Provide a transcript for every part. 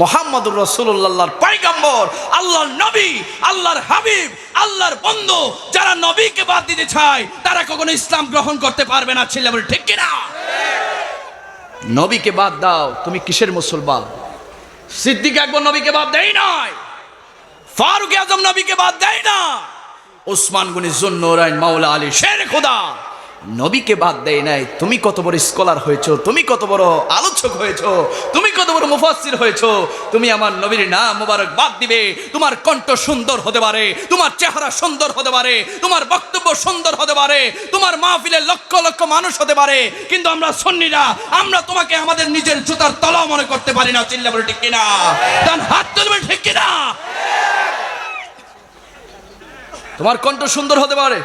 মোহাম্মদুর রসুল্লাহর পাইগাম্বর আল্লাহর নবী, আল্লাহর হাবিব, আল্লাহর বন্ধু, যারা নবীকে বাদ দিতে চায়, তারা কখনো ইসলাম গ্রহণ করতে পারবে না, ছেলে বলে, ঠিক কিনা? নবীকে বাদ দাও, তুমি কিসের মুসলমান? সিদ্দিক একবার নবীকে বাদ দেয় নাই, ফারুক আজম নবীকে বাদ দেয় না, ওসমান গনি, জুন্নুরাইন, মাওলা আলী, শের খোদা। নবীকে বাদ দেয় নাই। তুমি কত বড় স্কলার হয়েছো, তুমি কত বড় আলোচক হয়েছো, তুমি কত বড় মুফাসসির হয়েছো, তুমি আমার নবীর নাম মোবারক বাদ দিবে। তোমার কণ্ঠ সুন্দর হতে পারে, তোমার চেহারা সুন্দর হতে পারে, তোমার বক্তব্য সুন্দর হতে পারে, তোমার মাহফিলে লক্ষ লক্ষ মানুষ হতে পারে। কিন্তু আমরা সন্নিরা, আমরা তোমাকে আমাদের নিজের জুতার তলা মনে করতে পারি না, চিল্লা বলে ঠিক কিনা? তার হাত তুলবে ঠিক কিনা? তোমার কণ্ঠ সুন্দর হতে পারে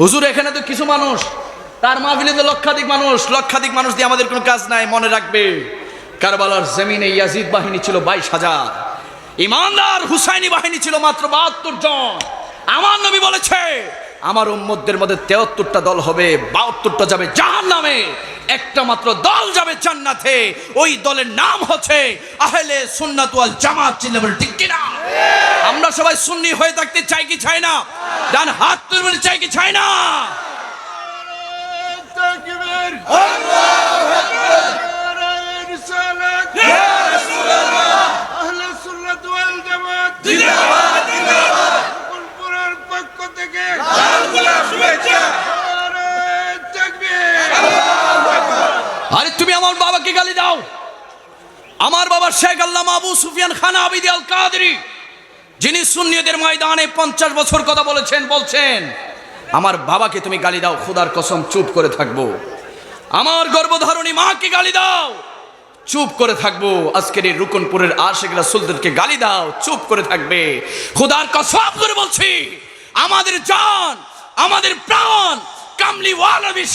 হুজুর, এখানে তো কিছু মানুষ, তার মাহফিলে তো লক্ষাধিক মানুষ লক্ষাধিক মানুষ দিয়ে আমাদের কোনো কাজ নাই, মনে রাখবে। কারবালার জমিনে ইয়াজিদ বাহিনী ছিল বাইশ হাজার, ইমানদার হুসাইনি বাহিনী ছিল মাত্র বাহাত্তর জন। আমার নবী বলেছে, আমার উম্মতদের মধ্যে তেহত্তরটা দল হবে, বাহাত্তরটা যাবে জাহান নামে একটা মাত্র দল যাবে জান্নাতে। ওই দলের নাম হচ্ছে আহলে সুন্নাত ওয়াল জামাত বলে ঠিক কিনা? আমরা সবাই সুন্নি হয়ে থাকতে চাই কি চাই না? ডান হাত তুলবেন চাই কি চাই না? আরে তুমি আমার বাবাকে গালি দাও। আমার বাবা শেখ আল্লাহ আবু সুফিয়ান খান আবিদি আল কাদরি। যিনি সুন্নিয়দের ময়দানে পঞ্চাশ বছর কথা বলেছেন, বলছেন, আমার বাবাকে তুমি গালি দাও, খুদার কসম, চুপ করে থাকব। আমার গর্ভধারণী মাকে গালি দাও, চুপ করে থাকব। আজকের এই রুকনপুরের আশেখ রাসুলদেরকে গালি দাও, চুপ করে থাকবে। খুদার কসম করে বলছি, আমাদের জান, আমাদের প্রাণ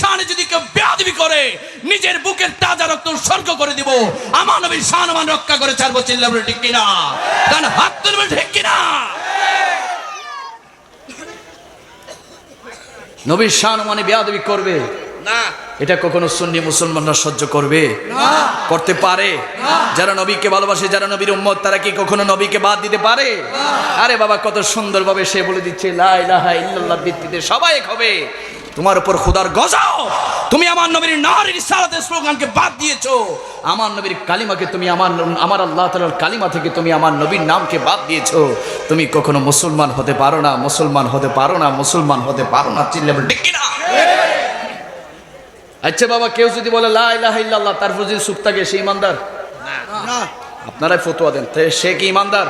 শানে যদি কেউ বেয়াদবি করে নিজের বুকের তাজা রক্ত উৎসর্গ করে দিব। আমার নবীর শান আমার রক্ষা করে ছাড়বো ঠিক কিনা? কারণ হাত তুলবে ঠিক কিনা? নবীর শান মানে বেয়াদবি করবে। না। এটা কখনো সুন্নি মুসলমানরা সহ্য করবে? করতে পারে। যারা নবীকে ভালোবাসে যারা নবীর উম্মত তারা কি কখনো নবীকে বাদ দিতে পারে? আরে বাবা কত সুন্দরভাবে সে বলে দিচ্ছে লা ইলাহা ইল্লাল্লাহ ভিত্তিতে সবাই এক হবে। তোমার উপর খুদার গজাও। তুমি আমার নবীর নারীর সালাতের স্লোগানকে বাদ দিয়েছ। আমার নবীর কালিমাকে তুমি আমার আমার আল্লাহ তাআলার কালিমা থেকে তুমি আমার নবীর নামকে বাদ দিয়েছ। তুমি কখনো মুসলমান হতে পারো না, মুসলমান হতে পারো না, মুসলমান হতে পারো না, চিল্লে ঠিক না আচ্ছা বাবা, কেউ যদি বলে, লা ইলাহা ইল্লাল্লাহ তারপর যদি চুপ থাকে সে ইমানদার? আপনারাই ফতোয়া দেন। সে কি ইমানদার?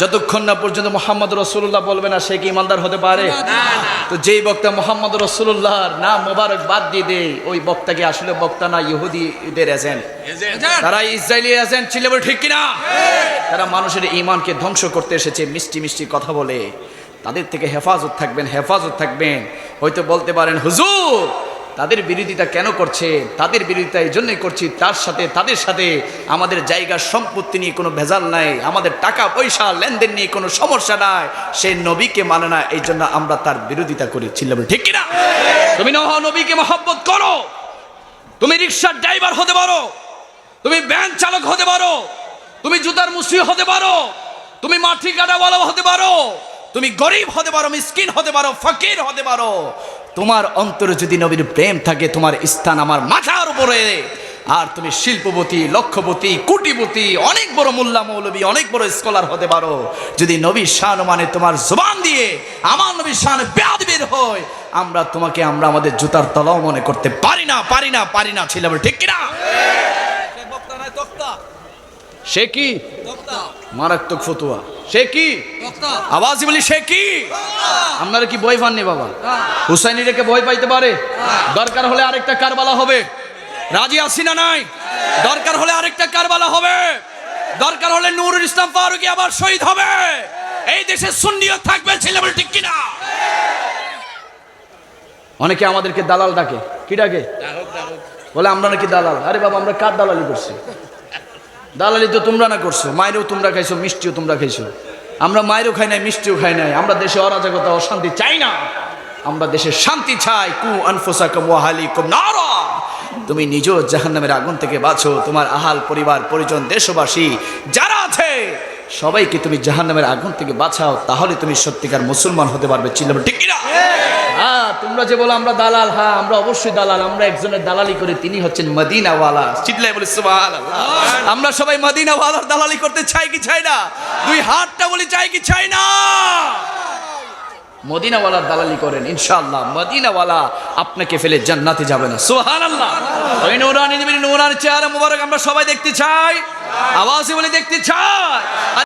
যতক্ষণ না পর্যন্ত মোহাম্মদ রসুল্লাহ বলবে না সে কি ইমানদার হতে পারে? তো যেই বক্তা মোহাম্মদ রসুল্লাহর না মোবারক বাদ দিয়ে দেয় ওই বক্তাকে আসলে বক্তা না ইহুদিদের এজেন্ট তারা ইসরায়েলি এজেন্ট ছিল বলে ঠিক কিনা? তারা মানুষের ইমানকে ধ্বংস করতে এসেছে মিষ্টি মিষ্টি কথা বলে। তাদের থেকে হেফাজত থাকবেন হেফাজত থাকবেন। হয়তো বলতে পারেন হুজুর তাদের বিরোধিতা কেন করছে? তাদের বিরোধিতা এই জন্যই করছি, তার সাথে, তাদের সাথে আমাদের জায়গার সম্পত্তি নিয়ে কোনো ভেজাল নাই, আমাদের টাকা পয়সা, লেনদেন নিয়ে কোনো সমস্যা নাই। সে নবীকে মানে না, এই জন্য আমরা তার বিরোধিতা করি। ছিলাম ঠিক কিনা? তুমি নহ নবীকে মহব্বত করো। তুমি রিক্সার ড্রাইভার হতে পারো। তুমি ব্যাংক চালক হতে পারো। তুমি জুতার মুসি হতে পারো। তুমি মাটি কাটাওয়ালা হতে পারো। তুমি গরিব হতে পারো, মিসকিন হতে পারো, ফকির হতে পারো। তোমার অন্তরে যদি নবীর প্রেম থাকে তোমার স্থান আমার মাথার উপরে। আর তুমি শিল্পপতি লক্ষ্যপতি কোটিপতি অনেক বড় মোল্লা মৌলবী অনেক বড় স্কলার হতে পারো। যদি নবী শান মানে তোমার জবান দিয়ে আমার নবীর শান ব্যাদ বের হয় আমরা তোমাকে আমরা আমাদের জুতার তলাও মনে করতে পারি না পারি না পারি না ছিলাম ঠিক কিনা? সে কি? মারাত্মক ফতুয়া। সে কি? আওয়াজ বলি সে কি? আপনারা কি বই পাননি বাবা? হুসাইনি রেখে বই পাইতে পারে? দরকার হলে আরেকটা কারবালা হবে। রাজি আসি না নাই? দরকার হলে আরেকটা কারবালা হবে। দরকার হলে নুরুল ইসলাম ফারুকি আবার শহীদ হবে। এই দেশে সুন্নিও থাকবে ছেলে বলে ঠিক কিনা? অনেকে আমাদেরকে দালাল ডাকে। কি ডাকে? বলে আমরা নাকি দালাল। আরে বাবা আমরা কার দালালি করছি? দালালি তো তোমরা না করছ, মায়েরও তোমরা খাইছো, মিষ্টিও তোমরা খাইছো। আমরা মায়েরও খাই নাই, মিষ্টিও খাই নাই। আমরা দেশে অরাজকতা, অশান্তি চাই না। আমরা দেশে শান্তি চাই। কু আনফোসা কম ওয়াহালি কম নারা। তুমি নিজেও জাহান্নামের আগুন থেকে বাঁচো। তোমার আহাল পরিবার, পরিজন, দেশবাসী, যারা সবাইকে তুমি জাহান্নামের আগুন থেকে বাঁচাও, তাহলে তুমি সত্যিকার মুসলমান হতে পারবে, চিল্লাবে, ঠিক কিনা? হ্যাঁ তোমরা যে বলো আমরা দালাল হ্যাঁ আমরা অবশ্যই দালাল, আমরা একজনের দালালি করে তিনি হচ্ছেন মদিনাওয়ালা। চিল্লাই বলি আমরা সবাই মদিনাওয়ালার দালালি করতে চাই কি চাই না? দুই হাতটা বলি, চাই কি চাই না? মদিনাওয়ালার দালালি করেন, ইনশাআল্লাহ। মদিনাওয়ালা আপনাকে ফেলে জান্নাতে যাবে না। সুবহানাল্লাহ। ওই নূরানি নূরানি চেহারা মুবারক আমরা সবাই দেখতে চাই। আওয়াজে বলে দেখতে চাই।